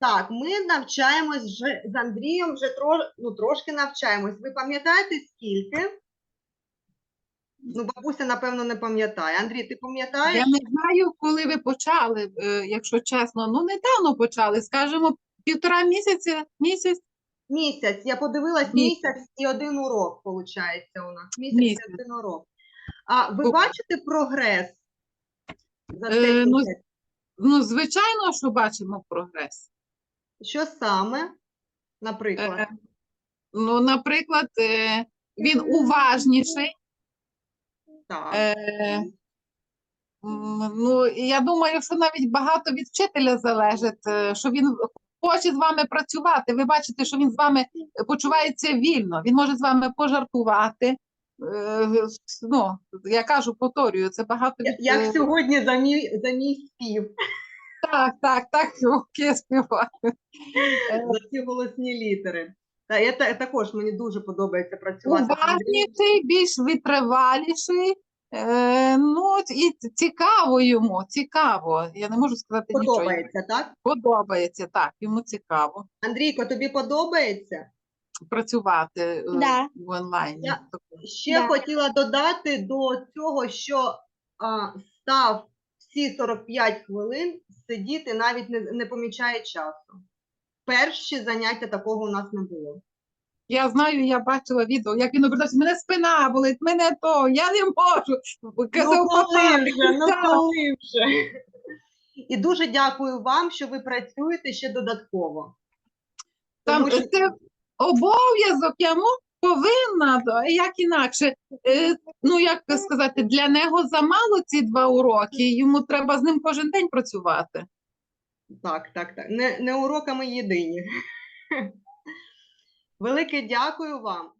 Так, ми навчаємось вже з Андрієм, вже тро, ну, трошки навчаємось. Ви пам'ятаєте скільки? Ну, бабуся, напевно, не пам'ятає. Андрій, ти пам'ятаєш? Я не знаю, коли ви почали, е, якщо чесно. Ну, недавно почали, скажімо, півтора місяця, місяць. Місяць. Я подивилась Місяць. місяць і один урок, виходить, у нас. Місяць, Місяць. і один урок. А ви Ок. бачите прогрес за Е, цей ну, місяць? Ну, звичайно, що бачимо прогрес. Що саме, наприклад? Е, Ну, наприклад, е, він уважніший. Так. Е, Ну, я думаю, що навіть багато від вчителя залежить, що він хоче з вами працювати. Ви бачите, що він з вами почувається вільно, він може з вами пожартувати. Ну, я кажу, повторюю, це багато від Як сьогодні за мій, за мій спів, так, так, так, я співаю. Е, за ці голосні літери. Та, я, та- також мені дуже подобається працювати. з. Уважніший, більш витриваліший. Е, ну, і цікаво йому, цікаво. Я не можу сказати нічого. Подобається, так? Подобається, так, йому цікаво Андрійко, тобі подобається? працювати е, Да. в онлайні. Я- Тобто, Ще Да. хотіла додати до цього, що а, став всі 45 хвилин сидіти, навіть не, не помічає часу. Перші заняття такого у нас не було. Я знаю, я бачила відео, як він обертався, мене спина болить, мене то, я не можу. Казав, ну коли вже, ну коли вже. І дуже дякую вам, що ви працюєте ще додатково. Там Тому що- це обов'язок, я ну, повинна, як інакше. Е, ну, як сказати, для нього замало ці два уроки, йому треба з ним кожен день працювати. Так, так, так. Не, не уроками єдині. Велике дякую вам.